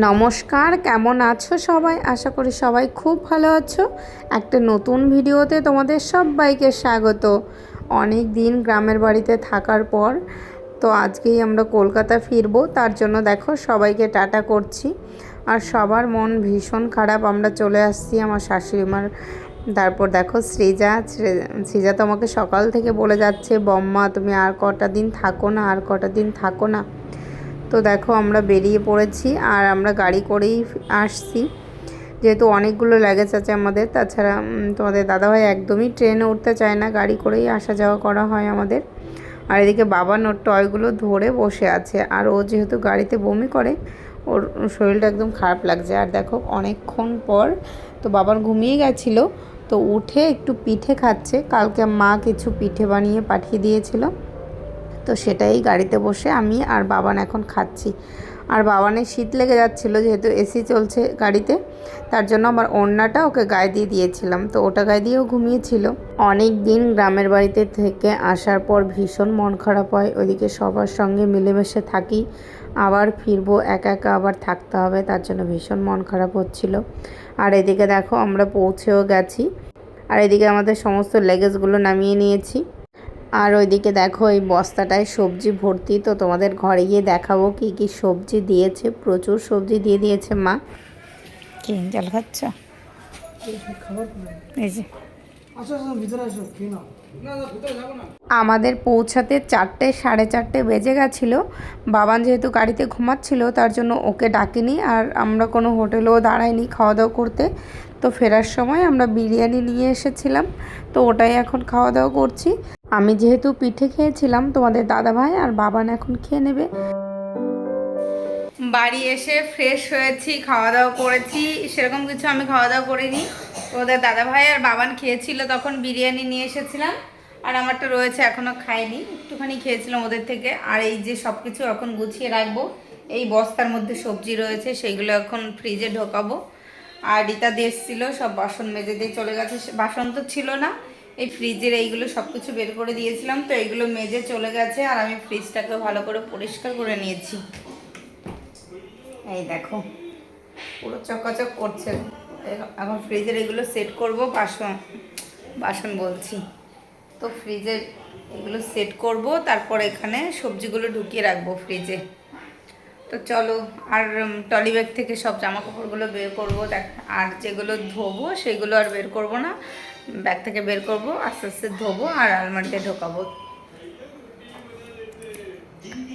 নমস্কার, কেমন আছো সবাই? আশা করি সবাই খুব ভালো আছো। একটা নতুন ভিডিওতে তোমাদের সবাইকে স্বাগত। অনেক দিন গ্রামের বাড়িতে থাকার পর তো আজকেই আমরা কলকাতা ফিরবো, তার জন্য দেখো সবাইকে টাটা করছি। আর সবার মন ভীষণ খারাপ, আমরা চলে আসছি আমার শাশুড়ি মার তারপর দেখো সৃজা সৃজা তো আমাকে সকাল থেকে বলে যাচ্ছে, বম্মা, তুমি আর কটা দিন থাকো না, আর কটা দিন থাকো না। তো দেখো আমরা বেরিয়ে পড়েছি আর আমরা গাড়ি করেই আসছি। যেহেতু অনেকগুলো লাগেজ আছে আমাদের, তাছাড়া তোমাদের দাদাভাই একদমই ট্রেনে উঠতে চায় না, গাড়ি করেই আসা যাওয়া করা হয় আমাদের। আর এদিকে বাবা নোর টয়গুলো ধরে বসে আছে, আর ও যেহেতু গাড়িতে বমি করে, ওর শরীরটা একদম খারাপ লাগছে। আর দেখো অনেকক্ষণ পর তো বাবার ঘুমিয়ে গেছিল, তো উঠে একটু পিঠে খাচ্ছে। কালকে মা কিছু পিঠে বানিয়ে পাঠিয়ে দিয়েছিল। তো সেটাই গাড়িতে বসে আমি আর বাবান এখন খাচ্ছি। আর বাবানের শীত লেগে যাচ্ছিল যেহেতু এসি চলছে গাড়িতে, তার জন্য আমার ওড়নাটা ওকে গায়ে দিয়ে দিয়েছিলাম। তো ওটা গায়ে দিয়েও ঘুমিয়েছিল। অনেক দিন গ্রামের বাড়িতে থেকে আসার পর ভীষণ মন খারাপ হয়। ওইদিকে সবার সঙ্গে মিলেমিশে থাকি, আবার ফিরবো, একা একা আবার থাকতে হবে, তার জন্য ভীষণ মন খারাপ হচ্ছিল। আর এদিকে দেখো আমরা পৌঁছেও গেছি। আর এদিকে আমাদের সমস্ত লেগেজগুলো নামিয়ে নিয়েছি। আর ওইদিকে দেখো এই বস্তাটায় সবজি ভর্তি তো তোমাদের ঘরে গিয়ে দেখাবো কি কি সবজি দিয়েছে প্রচুর সবজি দিয়ে দিয়েছে মা। কি জল খাচ্ছ? এই যে। আমাদের পৌঁছাতে চারটে সাড়ে চারটে বেজে গেছিল। বাবান যেহেতু গাড়িতে ঘুমাচ্ছিল তার জন্য ওকে ডাকিনি আর আমরা কোনো হোটেলেও দাঁড়াইনি খাওয়া দাওয়া করতে। তো ফেরার সময় আমরা বিরিয়ানি নিয়ে এসেছিলাম তো ওটাই এখন খাওয়া দাওয়া করছি। আমি যেহেতু পিঠে খেয়েছিলাম, তোমাদের দাদা ভাই আর বাবান এখন খেয়ে নেবে। বাড়ি এসে ফ্রেশ হয়েছি খাওয়া দাওয়া করেছি। সেরকম কিছু আমি খাওয়া দাওয়া করিনি। ওদের দাদা ভাই আর বাবান খেয়েছিল, তখন বিরিয়ানি নিয়ে এসেছিলাম। আর আমারটা রয়েছে এখনও খাইনি। একটুখানি খেয়েছিলাম ওদের থেকে। আর এই যে সব কিছু এখন গুছিয়ে রাখব, এই বস্তার মধ্যে সবজি রয়েছে, সেইগুলো এখন ফ্রিজে ঢোকাবো। আর রিতা দিয়ে এসেছিল, সব বাসন মেজে দিয়ে চলে গেছে। বাসন তো ছিল না। এই ফ্রিজের এইগুলো সব কিছু বের করে দিয়েছিলাম, তো এইগুলো মেজে চলে গেছে আর আমি ফ্রিজটাকে ভালো করে পরিষ্কার করে নিয়েছি। এই দেখো, পুরো চকাচক করছে। এখন ফ্রিজের এগুলো সেট করব, বাসন বাসন বলছি। তো ফ্রিজের এগুলো সেট করব, তারপর এখানে সবজিগুলো ঢুকিয়ে রাখব ফ্রিজে। তো চলো, আর টলি ব্যাগ থেকে সব জামা কাপড়গুলো বের করব, দেখ, আর যেগুলো ধোবো, সেগুলো আর বের করব না। ব্যাগ থেকে বের করব, আস্তে আস্তে ধোবো আর আলমারিতে ঢোকাবো।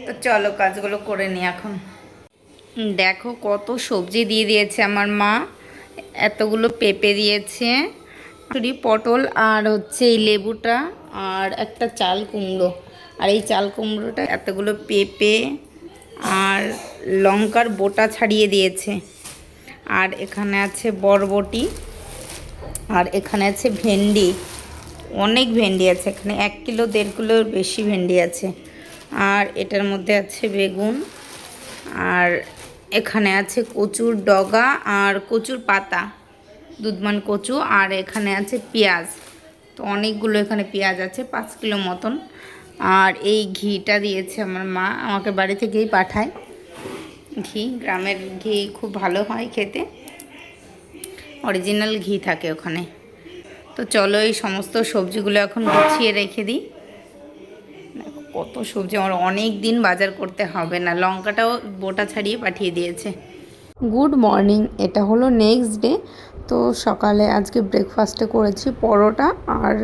তো চলো কাজগুলো করে নিই এখন। দেখো কত সবজি দিয়ে দিয়েছে আমার মা। এতগুলো পেঁপে দিয়েছে টুরি পটল আর হচ্ছে এই লেবুটা আর একটা চাল কুমড়ো। আর এই চাল কুমড়োটা এতগুলো পেঁপে আর লঙ্কার বোটা ছাড়িয়ে দিয়েছে। আর এখানে আছে বরবটি। আর এখানে আছে ভেন্ডি, অনেক ভেন্ডি আছে এখানে। এক কিলো, দেড় কিলোর বেশি ভেন্ডি আছে। আর এটার মধ্যে আছে বেগুন, আর এখানে আছে কচুর ডগা আর কচুর পাতা, দুধমান কচু। আর এখানে আছে পেঁয়াজ। তো অনেকগুলো এখানে পেঁয়াজ আছে, পাঁচ কিলো মতন। আর এই ঘিটা দিয়েছে আমার মা, আমাকে বাড়ি থেকেই পাঠায়। ঘি, গ্রামের ঘি খুব ভালো হয় খেতে। অরিজিনাল ঘি থাকে ওখানে। তো চলো এই সমস্ত সবজিগুলো এখন গুছিয়ে রেখে দিই। কত সবজি, আমার অনেক দিন বাজার করতে হবে না। লঙ্কাটাও বোটা ছাড়িয়ে পাঠিয়ে দিয়েছে। গুড মর্নিং, এটা হলো নেক্সট ডে। তো সকালে আজকে ব্রেকফাস্টে করেছি পরোটা আর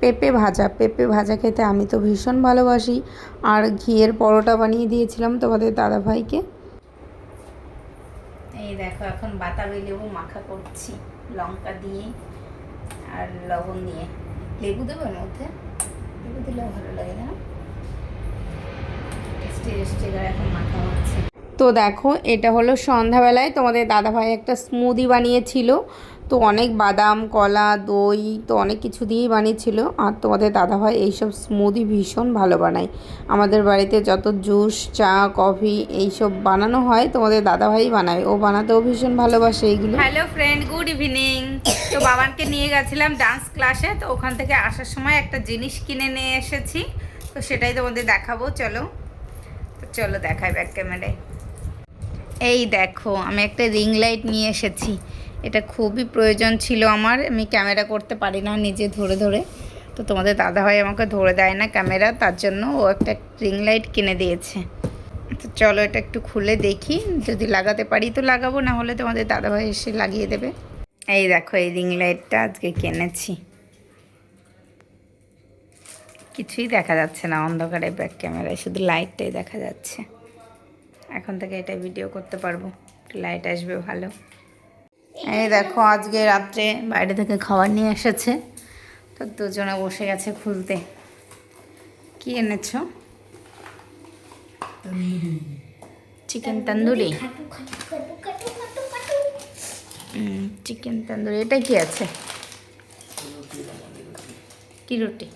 পেঁপে ভাজা। পেঁপে ভাজা খেতে আমি তো ভীষণ ভালোবাসি। আর ঘিয়ের পরোটা বানিয়ে দিয়েছিলাম তোমাদের দাদাভাইকে। এই দেখো, এখন বাতাবি লেবু মাখা করছি। লঙ্কা দিয়ে আর লবণ দিয়ে। লেবু দেবো এর মধ্যে? লেবু দিলেও ভালো লাগে না টেস্টি টেস্টি এখন মাখা হচ্ছে। তো দেখো, এটা হলো সন্ধ্যাবেলায়। তোমাদের দাদাভাই একটা স্মুদি বানিয়েছিল। তো অনেক বাদাম, কলা, দই, তো অনেক কিছু দিয়েই বানিয়েছিল। আর তোমাদের দাদাভাই এইসব স্মুদি ভীষণ ভালো বানায়। আমাদের বাড়িতে যত জুস চা কফি এইসব বানানো হয়, তোমাদের দাদাভাই বানায়। ও বানাতেও ভীষণ ভালোবাসে এইগুলো। হ্যালো ফ্রেন্ড গুড ইভিনিং তো বাবানকে নিয়ে গেছিলাম ডান্স ক্লাসে তো ওখান থেকে আসার সময় একটা জিনিস কিনে নিয়ে এসেছি। তো সেটাই তোমাদের দেখাবো, চলো। চলো দেখাই ব্যাক ক্যামেরায় এই দেখো, আমি একটা রিং লাইট নিয়ে এসেছি। এটা খুবই প্রয়োজন ছিল আমার, আমি ক্যামেরা করতে পারি না নিজে ধরে ধরে। তো তোমাদের দাদাভাই আমাকে ধরে দেয় না ক্যামেরা তার জন্য ও একটা রিং লাইট কিনে দিয়েছে। তো চলো এটা একটু খুলে দেখি, যদি লাগাতে পারি তো লাগাবো, না হলে তোমাদের দাদাভাই এসে লাগিয়ে দেবে। এই দেখো, এই রিং লাইটটা আজকে কিনেছি। কিছুই দেখা যাচ্ছে না, অন্ধকারে ব্যাক ক্যামেরায়, শুধু লাইটটাই দেখা যাচ্ছে। এখন থেকে এটা ভিডিও করতে পারব। লাইট আসবে ভালো। এই দেখো আজকে রাত্রে বাইরে থেকে খাবার নিয়ে এসেছে। তো দুজনে বসে গেছে খুলতে। কি এনেছো? চিকেন তন্দুরি। চিকেন তন্দুরি। এটা কি আছে? কি রুটি।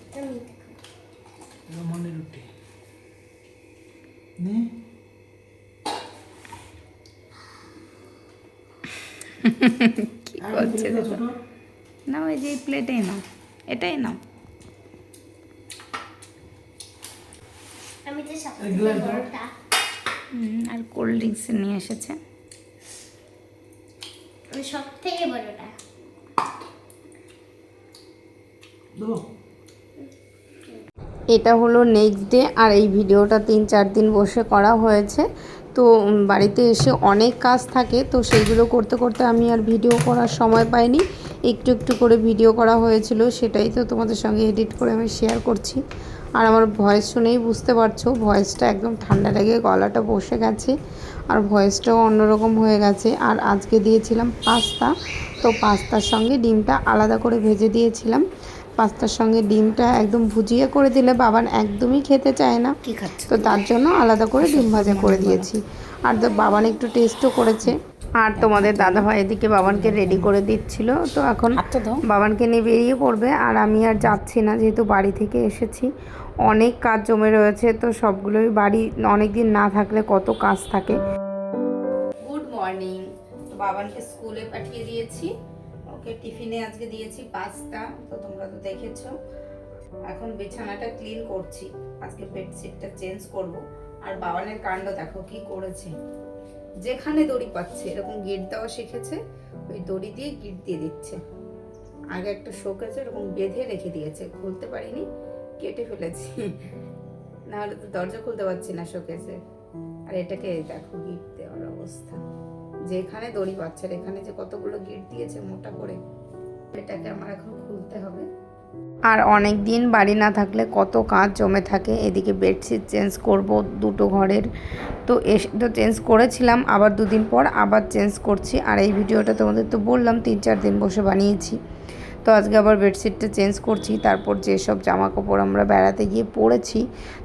রুটি নে কি করছে না ওই যে প্লেটেই নাও। এটাই নাও। আর কোল্ড ড্রিঙ্কস নিয়ে এসেছে। সব থেকে বড়টা। এটা হলো নেক্সট ডে আর এই ভিডিওটা তিন চার দিন বসে করা হয়েছে। তো বাড়িতে এসে অনেক কাজ থাকে, তো সেইগুলো করতে করতে আমি আর ভিডিও করার সময় পাইনি। একটু একটু করে ভিডিও করা হয়েছিল, সেটাই তো তোমাদের সঙ্গে এডিট করে আমি শেয়ার করছি। আর আমার ভয়েস শুনেই বুঝতে পারছ ভয়েসটা একদম ঠান্ডা লেগে গলাটা বসে গেছে, আর ভয়েসটাও অন্যরকম হয়ে গেছে। আর আজকে দিয়েছিলাম পাস্তা, তো পাস্তার সঙ্গে ডিমটা আলাদা করে ভেজে দিয়েছিলাম। পাস্তার সঙ্গে ডিমটা একদম ভুজিয়ে করে দিলে বাবান একদমই খেতে চায় না। তো তার জন্য আলাদা করে ডিম ভাজা করে দিয়েছি। আর তো বাবান একটু টেস্টও করেছে। আর তোমাদের দাদা ভাই এদিকে বাবানকে রেডি করে দিচ্ছিল। তো এখন। বাবানকে নিয়ে বেরিয়ে পড়বে। আর আমি আর যাচ্ছি না যেহেতু বাড়ি থেকে এসেছি। অনেক কাজ জমে রয়েছে তো সবগুলোই বাড়ি অনেক দিন না থাকলে কত কাজ থাকে। গুড মর্নিং বাবানকে স্কুলে পাঠিয়ে দিয়েছি। ওকে টিফিনে আজকে দিয়েছি পাস্তা, তো তোমরা তো দেখেছ। এখন বিছানাটা ক্লিন করছি, আজকে বেডশিটটা চেঞ্জ করব। আর বাবানের কাণ্ড দেখো কি করেছে। যেখানে দড়ি পাচ্ছে, এরকম গিট দেওয়া শিখেছে, ওই দড়ি দিয়ে গিট দিয়ে দিচ্ছে। আগে একটা শোকেছে এরকম বেঁধে রেখে দিয়েছে, খুলতে পারিনি, কেটে ফেলেছি। নাহলে তো দরজা খুলতে পারছি না শোকেসে আর এটাকে দেখো গিট দেওয়ার অবস্থা। যেখানে দড়ি পাচ্ছে এখানে যে কতগুলো গেট দিয়েছে মোটা করে, এটাকে আমার এখন খুলতে হবে। আর অনেক দিন বাড়ি না থাকলে কত কাজ জমে থাকে, এদিকে বেডশিট চেঞ্জ করব দুটো ঘরের। তো এসে, তো চেঞ্জ করেছিলাম, আবার দুদিন পর আবার চেঞ্জ করছি। আর এই ভিডিওটা তোমাদের তো বললাম, তিন চার দিন বসে বানিয়েছি। তো আজকে আবার বেডশিটটা চেঞ্জ করছি, তারপর যেসব জামা কাপড় আমরা বেড়াতে গিয়ে পরেছি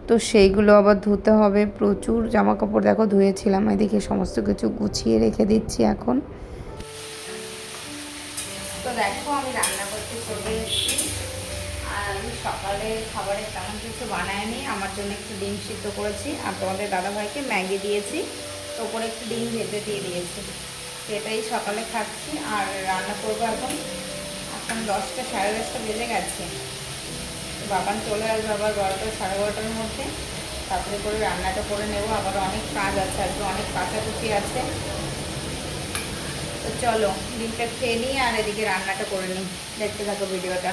তো সেইগুলো আবার ধুতে হবে। প্রচুর জামা কাপড় দেখো ধুয়েছিলাম এদিকে সমস্ত কিছু গুছিয়ে রেখে দিচ্ছি এখন। তো দেখো আমি রান্না করতে চলে এসেছি। আর আমি সকালে খাবারে তেমন কিছু বানাইনি, আমার জন্য একটু ডিম সিদ্ধ করেছি। আর তোমাদের দাদাভাইকে ম্যাগি দিয়েছি, তো ওপরে একটু ডিম ভেজে দিয়ে দিয়েছি। তো এটাই সকালে খাচ্ছি, আর রান্না করব এখন। এখন দশটা, সাড়ে দশটা বেজে গেছে। বাবান চলে আসবে আবার বারোটা, সাড়ে বারোটার মধ্যে। তারপরে করে রান্নাটা করে নেব। আবার অনেক কাজ আছে, আজকে অনেক কাছাকুচি আছে। তো চলো, ডিমটা খেয়ে নিই আর এদিকে রান্নাটা করে নিই। দেখতে থাকো ভিডিওটা।